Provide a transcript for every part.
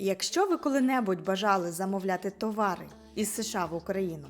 Якщо ви коли-небудь бажали замовляти товари із США в Україну,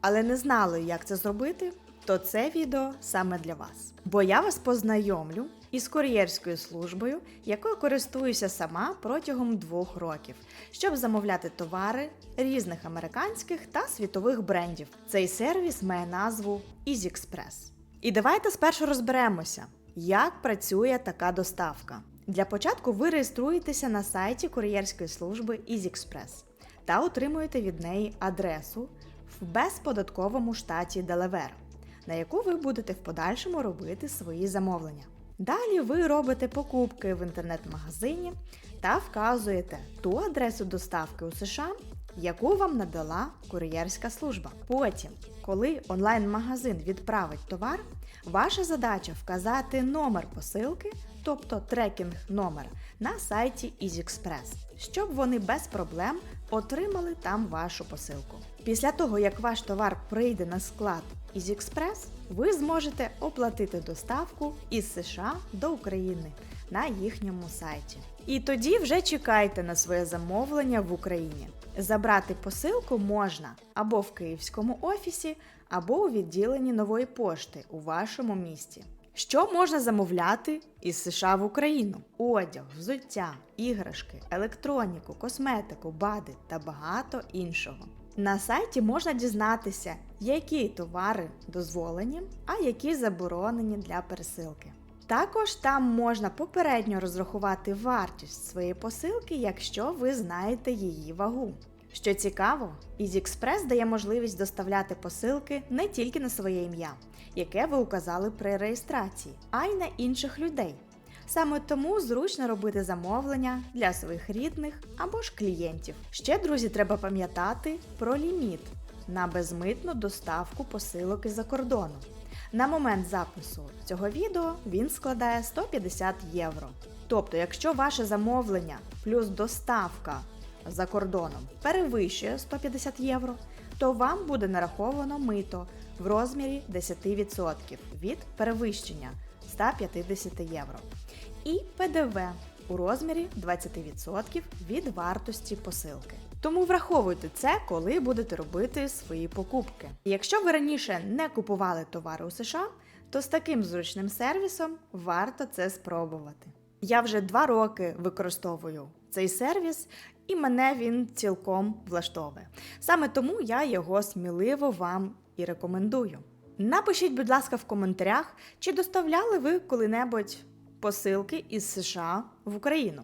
але не знали, як це зробити, то це відео саме для вас. Бо я вас познайомлю із кур'єрською службою, якою користуюся сама протягом двох років, щоб замовляти товари різних американських та світових брендів. Цей сервіс має назву EasyExpress. І давайте спершу розберемося, як працює така доставка. Для початку ви реєструєтеся на сайті кур'єрської служби EasyExpress та отримуєте від неї адресу в безподатковому штаті Делавер, на яку ви будете в подальшому робити свої замовлення. Далі ви робите покупки в інтернет-магазині та вказуєте ту адресу доставки у США, яку вам надала кур'єрська служба. Потім, коли онлайн-магазин відправить товар, ваша задача вказати номер посилки, тобто трекінг номер, на сайті EasyExpress, щоб вони без проблем отримали там вашу посилку. Після того, як ваш товар прийде на склад EasyExpress, ви зможете оплатити доставку із США до України на їхньому сайті. І тоді вже чекайте на своє замовлення в Україні. Забрати посилку можна або в київському офісі, або у відділенні нової пошти у вашому місті. Що можна замовляти із США в Україну? Одяг, взуття, іграшки, електроніку, косметику, бади та багато іншого. На сайті можна дізнатися, які товари дозволені, а які заборонені для пересилки. Також там можна попередньо розрахувати вартість своєї посилки, якщо ви знаєте її вагу. Що цікаво, EasyExpress дає можливість доставляти посилки не тільки на своє ім'я, яке ви указали при реєстрації, а й на інших людей. Саме тому зручно робити замовлення для своїх рідних або ж клієнтів. Ще, друзі, треба пам'ятати про ліміт на безмитну доставку посилок із-за кордону. На момент запису цього відео він складає 150 євро. Тобто, якщо ваше замовлення плюс доставка за кордоном перевищує 150 євро, то вам буде нараховано мито в розмірі 10% від перевищення 150 євро. І ПДВ у розмірі 20% від вартості посилки. Тому враховуйте це, коли будете робити свої покупки. Якщо ви раніше не купували товари у США, то з таким зручним сервісом варто це спробувати. Я вже два роки використовую цей сервіс, і мене він цілком влаштовує. Саме тому я його сміливо вам і рекомендую. Напишіть, будь ласка, в коментарях, чи доставляли ви коли-небудь посилки із США в Україну.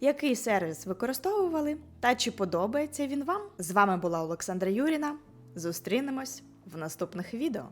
Який сервіс використовували та чи подобається він вам? З вами була Олександра Юріна. Зустрінемось в наступних відео.